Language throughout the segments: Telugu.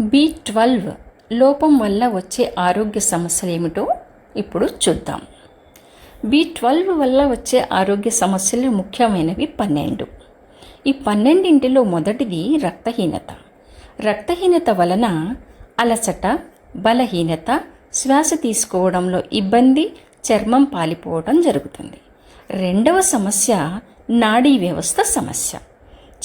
బి ట్వెల్వ్ లోపం వల్ల వచ్చే ఆరోగ్య సమస్యలు ఏమిటో ఇప్పుడు చూద్దాం. బి ట్వెల్వ్ వల్ల వచ్చే ఆరోగ్య సమస్యలు ముఖ్యమైనవి పన్నెండు. ఈ పన్నెండింటిలో మొదటిది రక్తహీనత. రక్తహీనత వలన అలసట బలహీనత శ్వాస తీసుకోవడంలో ఇబ్బంది చర్మం పాలిపోవడం జరుగుతుంది. రెండవ సమస్య నాడీ వ్యవస్థ సమస్య.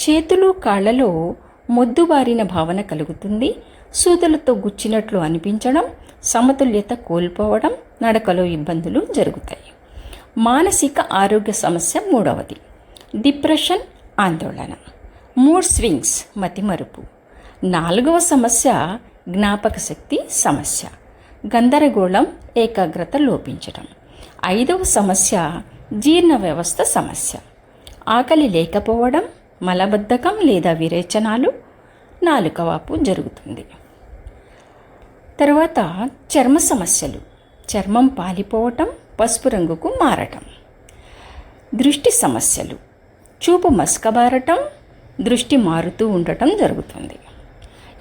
చేతులు కాళ్ళలో మొద్దుబారిన భావన కలుగుతుంది. సూదులతో గుచ్చినట్లు అనిపించడం సమతుల్యత కోల్పోవడం నడకలో ఇబ్బందులు జరుగుతాయి. మానసిక ఆరోగ్య సమస్య మూడవది. డిప్రెషన్ ఆందోళన. మూడ్ స్వింగ్స్ మతిమరుపు నాలుగవ సమస్య జ్ఞాపక శక్తి సమస్య. గందరగోళం ఏకాగ్రత లోపించడం. ఐదవ సమస్య జీర్ణ వ్యవస్థ సమస్య. ఆకలి లేకపోవడం మలబద్ధకం లేదా విరేచనాలు? నాలుకవాపు జరుగుతుంది. తర్వాత చర్మ సమస్యలు. చర్మం పాలిపోవటం పసుపు రంగుకు మారటం. దృష్టి సమస్యలు. చూపు మసకబారటం దృష్టి మారుతూ ఉండటం జరుగుతుంది.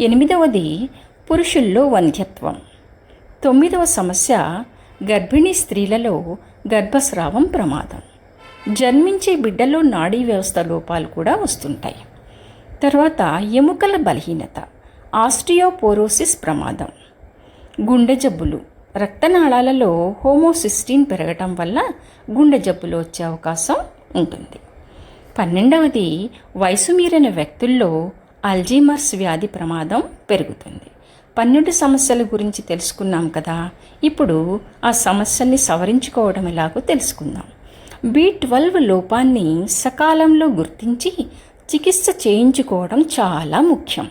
ఎనిమిదవది పురుషుల్లో వంధ్యత్వం. తొమ్మిదవ సమస్య గర్భిణీ స్త్రీలలో గర్భస్రావం ప్రమాదం. జన్మించే బిడ్డలో నాడీ వ్యవస్థ లోపాలు కూడా వస్తుంటాయి. తర్వాత ఎముకల బలహీనత ఆస్టియోపోరోసిస్ ప్రమాదం. గుండె జబ్బులు రక్తనాళాలలో హోమోసిస్టిన్ పెరగటం వల్ల గుండె జబ్బులు వచ్చే అవకాశం ఉంటుంది. పన్నెండవది వయసు మీరిన వ్యక్తుల్లో అల్జీమర్స్ వ్యాధి ప్రమాదం పెరుగుతుంది. పన్నెండు సమస్యల గురించి తెలుసుకున్నాం కదా ఇప్పుడు ఆ సమస్యల్ని సవరించుకోవడం ఎలాగో తెలుసుకుందాం. బి ట్వెల్వ్ లోపాన్ని సకాలంలో గుర్తించి చికిత్స చేయించుకోవడం చాలా ముఖ్యం.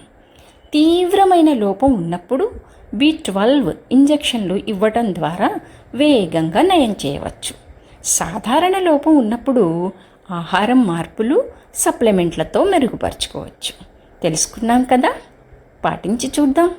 తీవ్రమైన లోపం ఉన్నప్పుడు బి ట్వెల్వ్ ఇంజెక్షన్లు ఇవ్వడం ద్వారా వేగంగా నయం చేయవచ్చు. సాధారణ లోపం ఉన్నప్పుడు ఆహారం మార్పులు సప్లిమెంట్లతో మెరుగుపరచుకోవచ్చు. తెలుసుకున్నాం కదా? పాటించి చూద్దాం.